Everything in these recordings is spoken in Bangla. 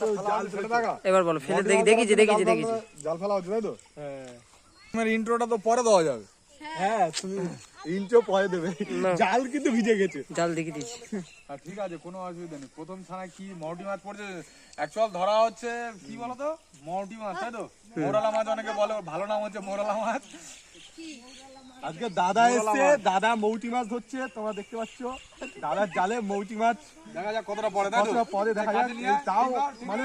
তো ফেলে দেখা এবার বলো ফেলে দেখি দেখেছি দেখেছি দেখেছি জাল ফেলা হচ্ছে তাই তো? হ্যাঁ। তোমার ইন্ট্রোটা তো পরে দেওয়া যাবে। হ্যাঁ তুমি ইন্ট্রো পরে দেবে। জাল কিন্তু ভিজে গেছে। জাল দেখে দিয়েছি আর ঠিক আছে কোনো অসুবিধা নেই। প্রথম ছানায় কি মৌটি মাছ পড়ছে? অ্যাকচুয়াল ধরা হচ্ছে কি বলতো? মৌটি মাছ তাই তো? মোরালা মাছ অনেকে বলে ভালো নাম হচ্ছে মোরালা মাছ। আজকে দাদা এসছে দাদা মৌটি মাছ ধরছে তোমরা দেখতে পাচ্ছ। দাদার জালে মৌটি মাছ। দেখা যাক কতটা পড়ে কতটা পরে দেখা যাক। তাও মানে।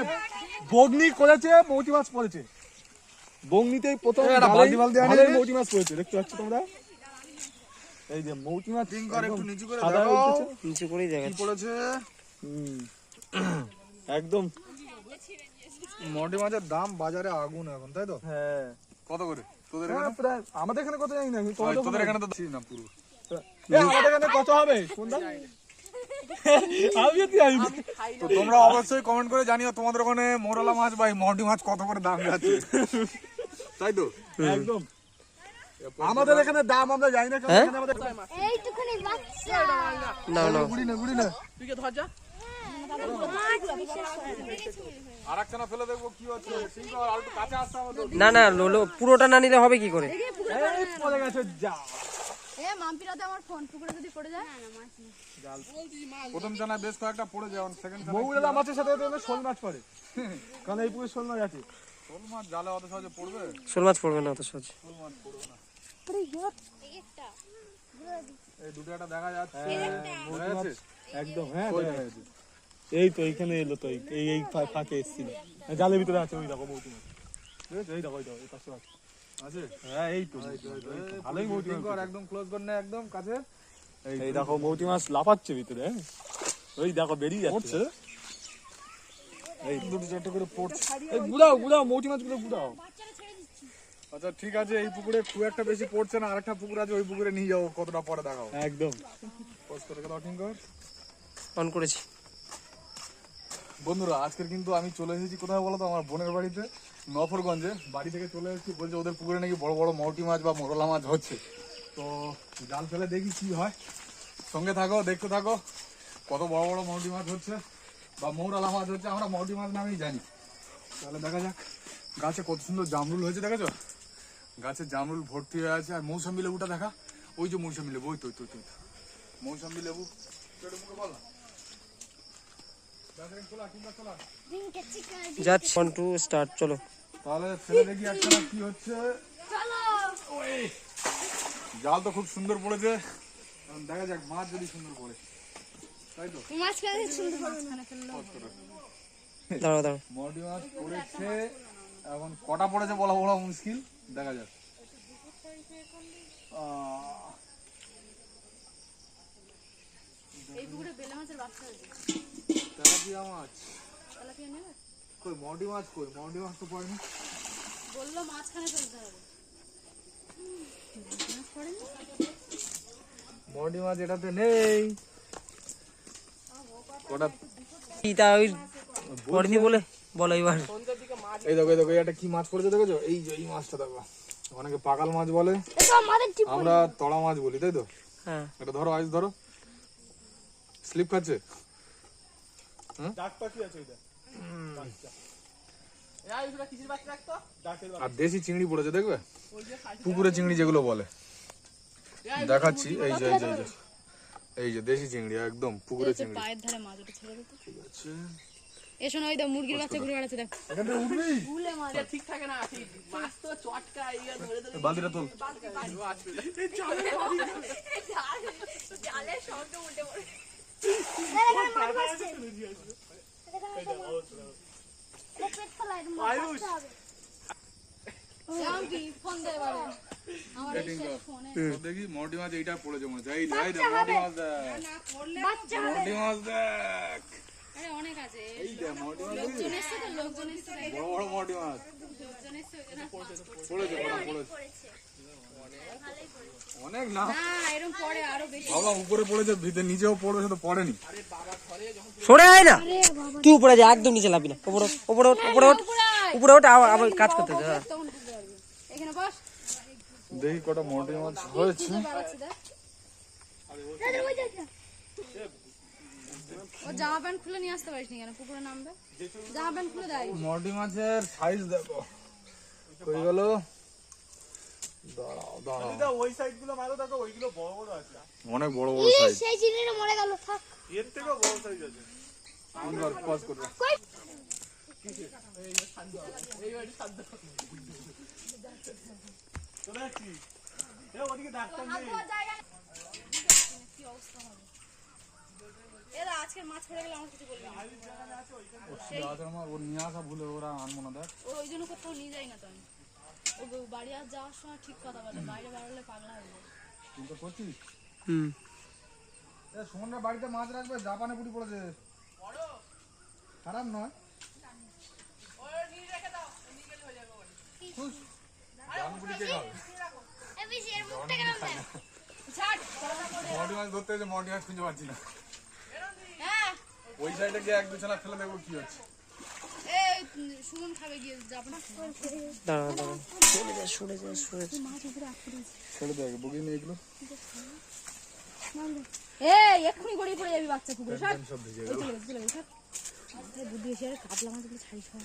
বগনি করেছে মৌটি মাছ পড়েছে। বগনিতেই প্রথম বালতি বালতি মৌটি মাছ পড়েছে দেখতে পাচ্ছ তোমরা? এই যে মৌটি মাছ Think কর, একটু নিচু করে কি পড়েছে? হুম। একদম। মৌটি মাছের দাম বাজারে আগুন এখন তাই তো? হ্যাঁ। কত করে? তোদের হ্যাঁ, এখানে? প্রায়। আমাদের এখানে কত জানি না তোদের এখানে তো না পুরো। আমাদের এখানে কত হবে? কোনটা? তো তোমরা অবশ্যই কমেন্ট করে জানিও তোমাদের ওখানে মোরালা মাছ বা এই মৌটি মাছ কত করে দাম যাচ্ছে। তাই তো? একদম। আমাদের এখানে দাম আমরা জানি না কারণ হ্যাঁ? এখানে আমাদের বাচ্চা। না না। গুড়ি না গুড়ি না। দেখব কি হচ্ছে ঠিক না না লোলো পুরোটা না নিলে হবে কি করে? পড়ে গেছে যা এ মাম্পিরাতে আমার ফোন পুকুরে যদি পড়ে যায়। না মাছ নেই। প্রথম জানা বেশ কয়েকটা পড়ে যায় সেকেন্ড মাছের সাথে শোল মাছ পড়ে। কারণ এই পুকুরে শোল মাছ আছে। শোল মাছ জালে অত সহজে পড়বে? শোল মাছ পড়বে না অত সহজ। শোল মাছ পড়বে না। এই দুটো একটা দেখা যাচ্ছে। দেখা একদম হ্যাঁ দেখা যাচ্ছে। এই তো এইখানে এলো তো এই এই- ফাঁকে এসেছিল। জালের ভিতরে আছে ওই দেখো মৌটি মাছ? এই দেখো এই দেখো এই পাশে আছে। আছে? হ্যাঁ এই তো ভালোই মৌটি মাছ একদম ক্লোজ কর না একদম কাছে। এই দেখো মৌটি মাছ লাফাচ্ছে ভিতরে হ্যাঁ? ওই দেখো বেরিয়ে যাচ্ছে। এই দুটো চারটে করে পড়ছে। এই গুড়াও গুড়াও মৌটি মাছগুলো গুড়াও আচ্ছা ঠিক আছে এই পুকুরে খুব একটা বেশি পড়ছে না আরেকটা পুকুর আছে ওই পুকুরে নিয়ে যাব কতটা পরে দেখাও। একদম। পোস্ট করে দাও ঠিক অন করেছি। বন্ধুরা আজকের কিন্তু আমি চলে এসেছি কোথায় বলো তো? আমার বোনের বাড়িতে নফরগঞ্জে। বাড়ি থেকে চলে এসেছি বলছে ওদের পুকুরে নাকি বড় বড় মৌটি মাছ বা মোরলা মাছ হচ্ছে। তো জাল ফেলে দেখি কি হয়। সঙ্গে থাকো দেখতে থাকো কত বড় বড় মৌটি মাছ হচ্ছে বা মৌরালা মাছ হচ্ছে। আমরা মৌটি মাছ নামেই জানি। তাহলে দেখা যাক গাছে কত সুন্দর জামরুল হয়েছে দেখেছ? গাছে জামরুল ভর্তি হয়ে আছে। আর মৌসুমি লেবুটা দেখা। ওই যে মৌসুমি লেবু ওই তো ওই তো, ওই তো মৌসুমি লেবু মুখে বল। যাচ্ছি। ওয়ান টু স্টার্ট চলো। তাহলে ফেলে দেখি একটা কি হচ্ছে? ওই জাল তো খুব সুন্দর পড়েছে। এখন দেখা যাক মাছ যদি সুন্দর পড়ে। তাই তো? মাছ সুন্দর মাঝখানে দাঁড়াও দাঁড়াও। মরডি মাছ পড়েছে। এখন কটা পড়েছে বলা বলা মুশকিল। দেখা যাক। এই পুকুরে বেলে মাছের বাচ্চা আছে। তেলাপিয়া মাছ। তেলাপিয়া নেবে? কই মরডি মাছ কই? মরডি মাছ তো পড়েনি। বলল ফেলতে হবে। মরডি মাছ এটাতে নেই। কটা তা ওই পড়িনি বলে বলো এবার। এই দেখো এই দেখো একটা কি মাছ পড়েছে দেখেছ? এই যে এই মাছটা দেখো। অনেকে পাকাল মাছ বলে। এটা আমরা তড়া মাছ বলি তাই তো? হ্যাঁ। এটা ধরো আইস ধরো। স্লিপ খাচ্ছে? আর দেশি চিংড়ি পড়েছে দেখবে? পুকুরে চিংড়ি যেগুলো বলে। দেখাচ্ছি এই যে এই যে এই যে। দেশি চিংড়ি একদম পুকুরে চিংড়ি। পায়ের ধারে মাছ ওটা ছেড়ে দিতে ঠিক আছে। এসো না ওই দেখ মুরগির বাচ্চা ঘুরে বেড়াচ্ছে দেখ। এখান থেকে উঠবি? মাছ দেখি মরটি মাছ এইটা পড়েছে মনে হয়। যাই দেখ মরটি মাছ দেখ। বাচ্চা মাছ দেখ। আরে অনেক আছে। এই দেখ মরটি মাছ লোকজন এসছে তো লোকজন এসছে বড় বড় মরটি মাছ লোকজন এসছে ওই জন্য মাছ পড়ছে। পড়েছে পড়েছে। অনেক না? না এরকম পরে আরও বেশি। ভাবলাম উপরে পড়েছে ভিতরে নিচেও পড়েছে তো পড়েনি। সরে আয় না। তুই উপরে যা একদম নিচে লাবি না। উপরে ওঠ, উপরে ওঠ, উপরে ওঠ। উপরে ওঠ আবার আবার কাজ করতে যা তখন বুঝতে পারবি। এখানে বস। দেখি কটা মরটি মাছ হয়েছে। ও জামা প্যান্ট খুলে নিয়ে আসতে পারিস নি কেন? পুকুরে নামবে? জামা প্যান্ট খুলে দেয়। মটি মাছের সাইজ দেখো। হয়ে গেল? দাঁড়াও দাঁড়াও। ওই সাইডগুলো দেখো ওইগুলো বড় বড় অনেক বড় বড় সাইজ সেই চিংড়িটা মরে গেল থাক। এর বড় সাইজ আছে। সুন্দর পজ করবে। চলে যাচ্ছি। এ ওদিকে ডাক্তার নেই। এরা আজকে মাছ পড়ে গেলে আমার কিছু বলবি না। ওর নিয়ে আসা ভুলে ওরা আনব না দেখ। ওই জন্য কোথাও নিয়ে যাই না তো আমি। ও বাড়ি আর যাওয়ার সময় ঠিক কথা বলে বাইরে বেরোলে পাগলা হয়ে যায়। চিন্তা করছিস? হুম। এ সুমনরা বাড়িতে মাছ রাখবে জাপানে পুটি পড়েছে খারাপ নয়। মাছ ধরতে মাছ খুঁজে পাচ্ছি না। ওই সাইডে গিয়ে এক বিছানা ফেলে দেখব কি হচ্ছে। এই সুমন খাবে গিয়ে যাবে না দাঁড়া দাঁড়া সরে যা সরে যা সরে যা। ছেড়ে দেখ বুকিং নিয়ে এগুলো। এই এক্ষুনি গড়িয়ে পড়ে যাবি বাচ্চা কুকুরে সব সব ভিজে চলে গেছে চলে গেছে বুদ্ধি এসে কাতলা মাছগুলো ছাড়ি সব